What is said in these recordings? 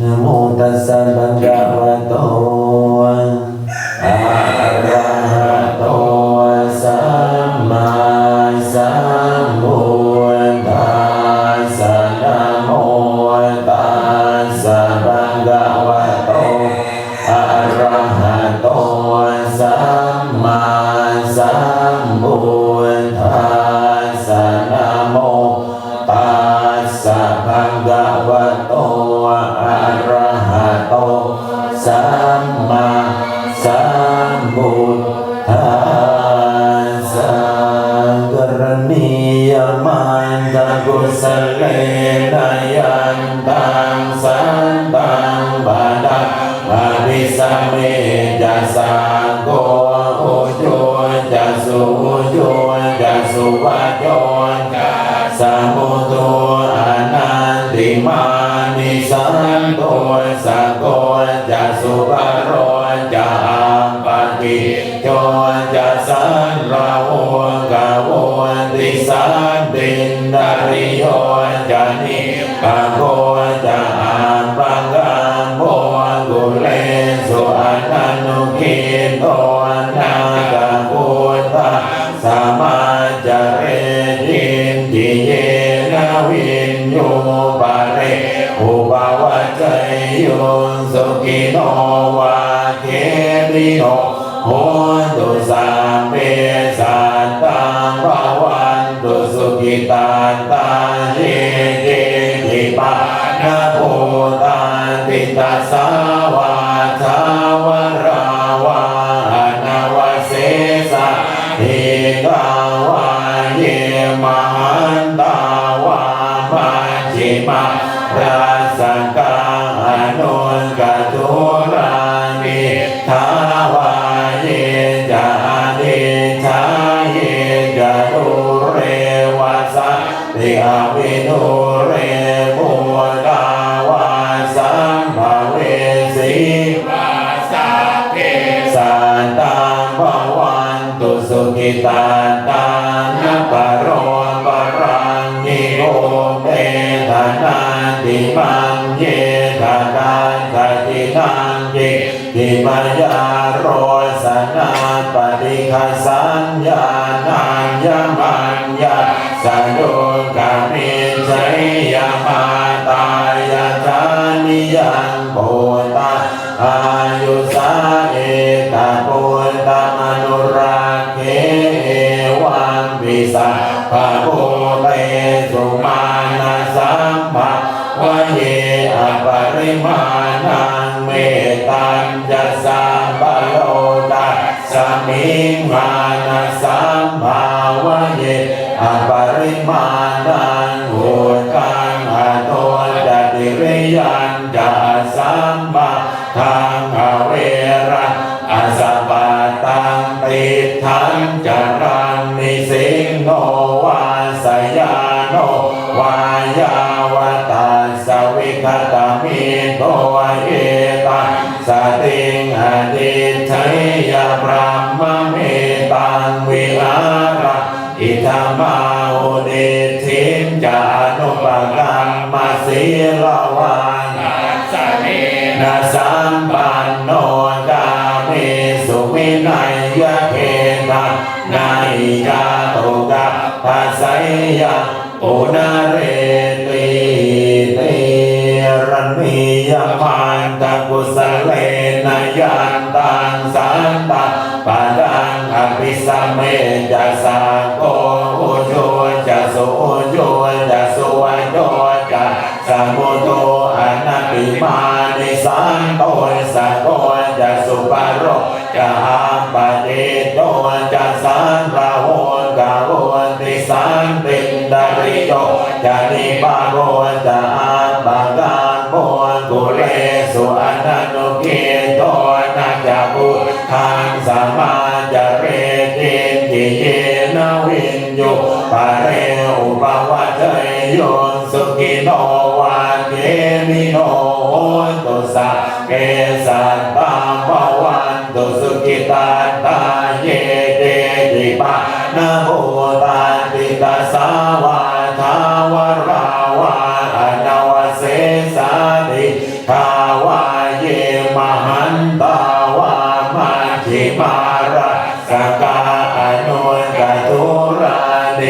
นะโมตัสสะภะคะวะโตอะระหะโตสัมมาสัมพุทธัสสะนะโมตัสสะภะคะวะ มาสัมพุทธัสสะกรณียมันตะกุสเลนะยันตังสันตังบาดาอภิสัมเมจัสสะโกโอโจจัสสุโจจัสสุวะโจจัสสะมุโตอนันติมานิสันโตสั ปะเรอุปาวะใจโยสุกิโนวะเทมิโนโหตุสัมเปสันตังภาวันตุสุกิตันตังเยเกติปะนะโพตันติตัสสา ตานตังนัปะโร มานังเมตัง อิธามาอุเดทิมจานุปกัมมาสีลาวังนาสัมปันโนกาเมสุวินัยยะเขตังนายกาตุกะภาสัยยะปุนาเรติเตรันมียมันตะกุสเลนะยันตังสันตังปะดังอภิสัมเม จะสมุโตอนัตติมานิสันโตสัโกจะสุปะโรจะอาปะเดโตจะสันราโหกาโหติสันตินดาริโยจะนิปะโรจะอาปะกาโมกุเลสุอนันตุกิโตนะจะพุทธังสัมมาจาเรติติเยนวินโยปะเรอุปวัจโยสุ โนวันเยมิโนโหตุสัพเกสัตตาภวันตุสุกิตาตาเยเตติปะนะโมตันติตาสาวาทาวราวาอะนาวะเสสาติทาวาเยมหันตาวามัจิมาระสกาอนุกัตุระเด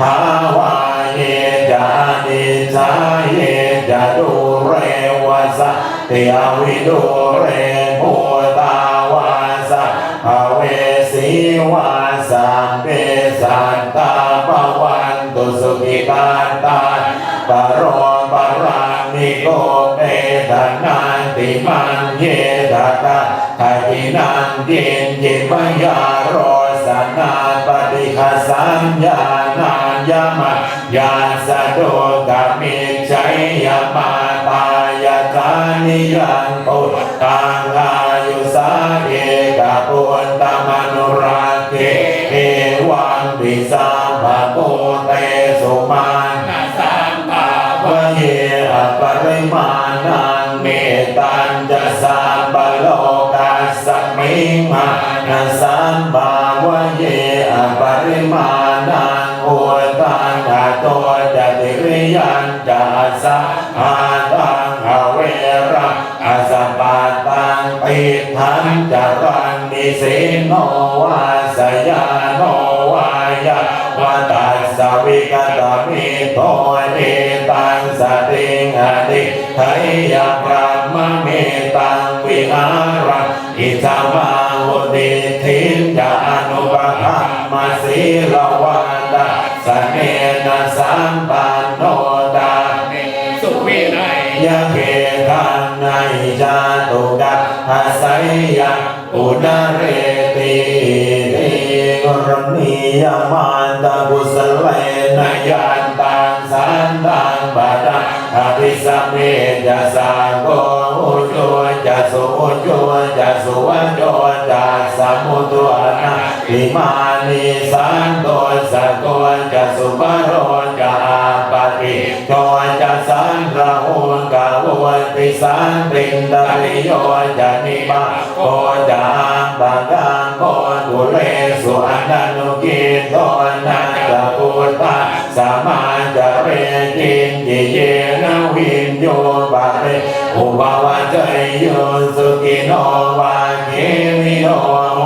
ทา ติอวิดุเรภูตาวาสะภเวสีวาสัมเปสันตาปวันตุสุขิตาตาปโรปรามิโกเปทนันติมันเยตตาทักินังเกินจิมยารสนาปฏิฆาสัญญาณายมัจยาสะโดกามิชัยยมา ยังปุตตังอายุสาเอกปุตตมนุราเกเอวังวิสาภโกเตสุมานาสัมภาวะเยอปริมาณังเมตัญจะสัมปโลกัสสมิมานาสัมภาวะเยอปริมาณังโอตังอะโตจะติริยันจะสัมมา ทันจะรังนิสิโนวาสยาโนวายาวาตัสสวิกตมิโตเอตังสติงอติไทยพระมเมตังวิหารังอิจามาวุติทินจะอนุปภามาสีลวาตาสเนนะสัมปันโนตาสุวิไนยยะเกทันในจาตุกัส อาศัยยังอุณเรติติกรณียมันตะกุสเลนยันตังสันตังปะตังอภิสัมเมจะสาโกอุจุจะสุอุจุจะสุวัจโจจะสมุตุนะอิมานิสันโต ติสันตินตริโยจะนิบาโกจะอังบังกังโกกุเลสุอนันุกิโตนันตะพุทธะสมานจะเรกินยิเยนะวินโยบาเรอุบาวะเจยโยสุกิโนวาเกมิโนโห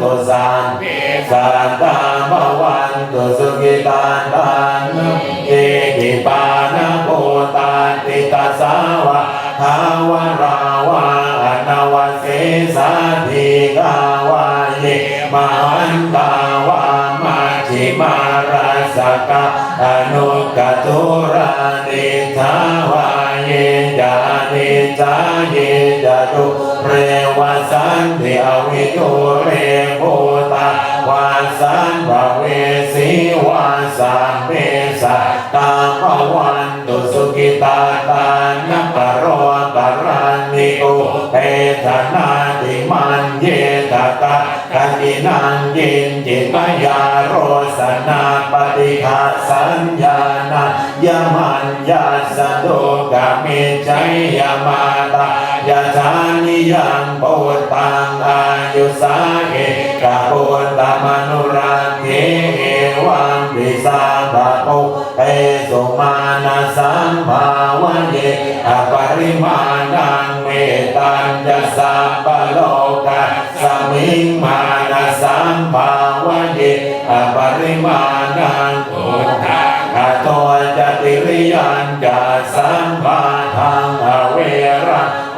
ตุสันสันตาภวันตุสุขิตาตัน ทาวราวาอนาวเสสาธิกาวาเยมันตาวามาชิมาราสกะอนุกตุรานิทาวาเยจานิจาเยจตุเรวสันติอวิทุเรโพตาวาสันภเวสีวาสัมเมสตาภวันตุสุกิตาตา โอเตธนาติมันเยตตาคันตินันยินจิตมยาโรสนาปฏิฆาสัญญาณยมันยาสโดกามิชัยยมาตา ยาทานิยังโปตังอายุสาเอกะโปตมนุราเกเอวังวิสาภะโกเตสุมานาสัมภาวะเยอปริมาณังเมตัญจะสัพพะโลกัสสมิงมานาสัมภาวะเยอปริมาณังโอทังอะโตจะติริยันจะสัมมา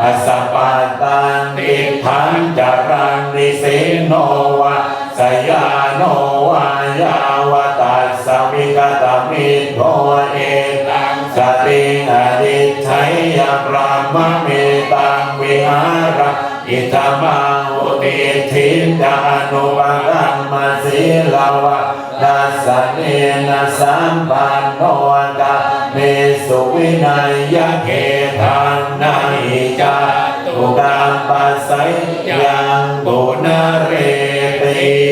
อสปปาตังติทันจารังนิสิโนวะสยาโนวายาวตัสสมิกตมิโทเอตังสติอดิชัยยพระมะเมตังวิหาระอิทามาอุติทินจานุปังกัมมาสีลาวะดัสเนนะสัมปันโนกะเมสุวินัยยะเกทังนา หิจตุกาปัสสยังโบนาเรติ